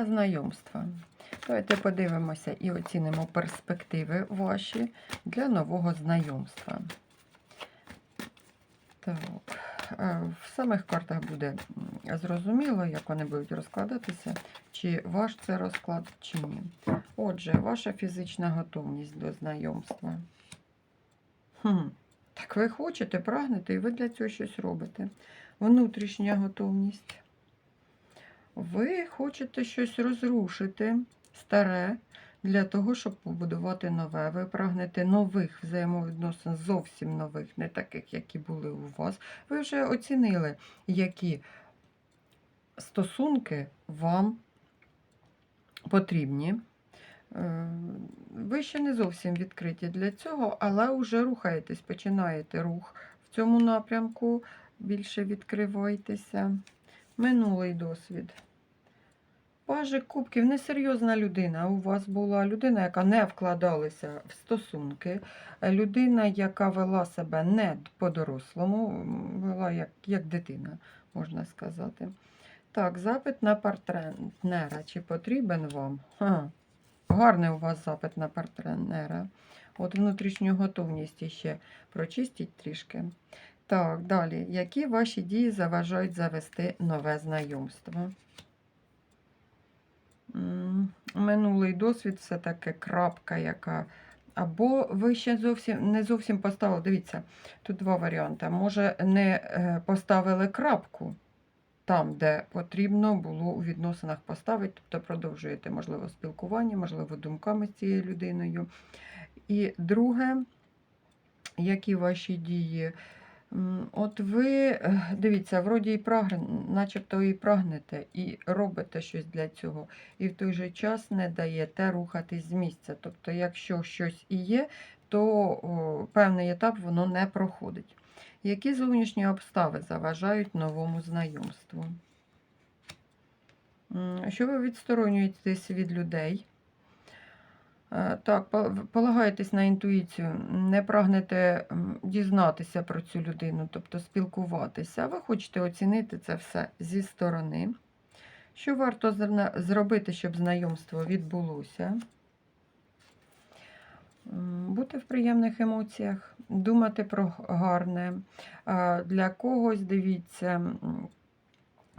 Увага знайомства. Давайте подивимося і оцінимо перспективи ваші для нового знайомства. Так. е, В самих картах буде зрозуміло, як вони будуть розкладатися, чи ваш це розклад, чи ні. Отже, ваша фізична готовність до знайомства. Хм. Так ви хочете, прагнете, і ви для цього щось робите. Внутрішня готовність. Ви хочете щось розрушити, старе, для того, щоб побудувати нове. Ви прагнете нових взаємовідносин, зовсім нових, не таких, які були у вас. Ви вже оцінили, які стосунки вам потрібні. Е, Ви ще не зовсім відкриті для цього, але вже рухаєтесь, починаєте рух в цьому напрямку, більше відкривайтеся. Минулий досвід. Пажик кубків несерйозна людина. У вас була людина, яка не вкладалася в стосунки, людина, яка вела себе не по-дорослому, вела як, як дитина, можна сказати. Так, запит на партнера. Чи потрібен вам? Ха. Гарний у вас запит на партнера. От внутрішню готовність ще прочистіть трішки. Так, далі. Які ваші дії заважають завести нове знайомство? Минулий досвід все таки крапка, яка. Або ви ще зовсім не зовсім поставили. Дивіться, тут два варіанти. Може, не е, поставили крапку там, де потрібно було у відносинах поставити, тобто продовжуєте, можливо, спілкування, можливо, думками з цією людиною. І друге, які ваші дії? От ви, е, дивіться, вроді і прагне, начебто і прагнете, і робите щось для цього, і в той же час не даєте рухатись з місця. Тобто, якщо щось і є, то о, певний етап воно не проходить. Які зовнішні обставини заважають новому знайомству? Що ви відсторонюєтесь від людей? Е, Так, по- полагаєтесь на інтуїцію, не прагнете дізнатися про цю людину, тобто спілкуватися. Ви хочете оцінити це все зі сторони. Що варто зробити, щоб знайомство відбулося? Бути в приємних емоціях, думати про гарне. Е, Для когось, дивіться,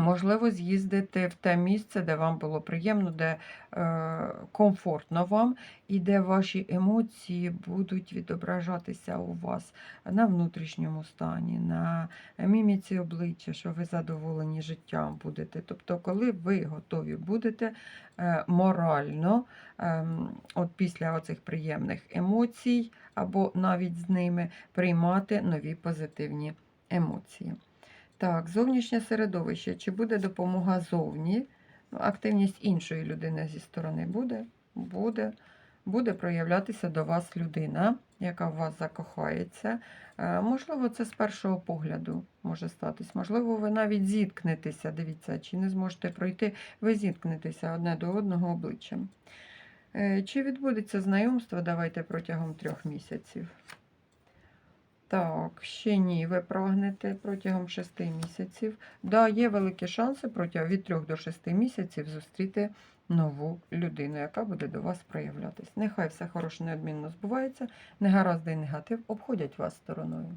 можливо, з'їздити в те місце, де вам було приємно, де е, комфортно вам, і де ваші емоції будуть відображатися у вас на внутрішньому стані, на міміці обличчя, що ви задоволені життям будете. Тобто, коли ви готові будете е, морально, ем, от після оцих приємних емоцій, або навіть з ними приймати нові позитивні емоції. Так, зовнішнє середовище. Чи буде допомога зовні? Ну, Активність іншої людини зі сторони буде? Буде. Буде проявлятися до вас людина, яка в вас закохається. Е, Можливо, це з першого погляду може статись. Можливо, ви навіть зіткнетеся. Дивіться, чи не зможете пройти, ви зіткнетеся одне до одного обличчям. Е, Чи відбудеться знайомство? Давайте протягом трьох місяців. Так, ще ні, ви прагнете протягом 6 місяців. Да, є великі шанси протягом від 3 до 6 місяців зустріти нову людину, яка буде до вас проявлятись. Нехай все хороше неодмінно збувається, негаразди і негатив обходять вас стороною.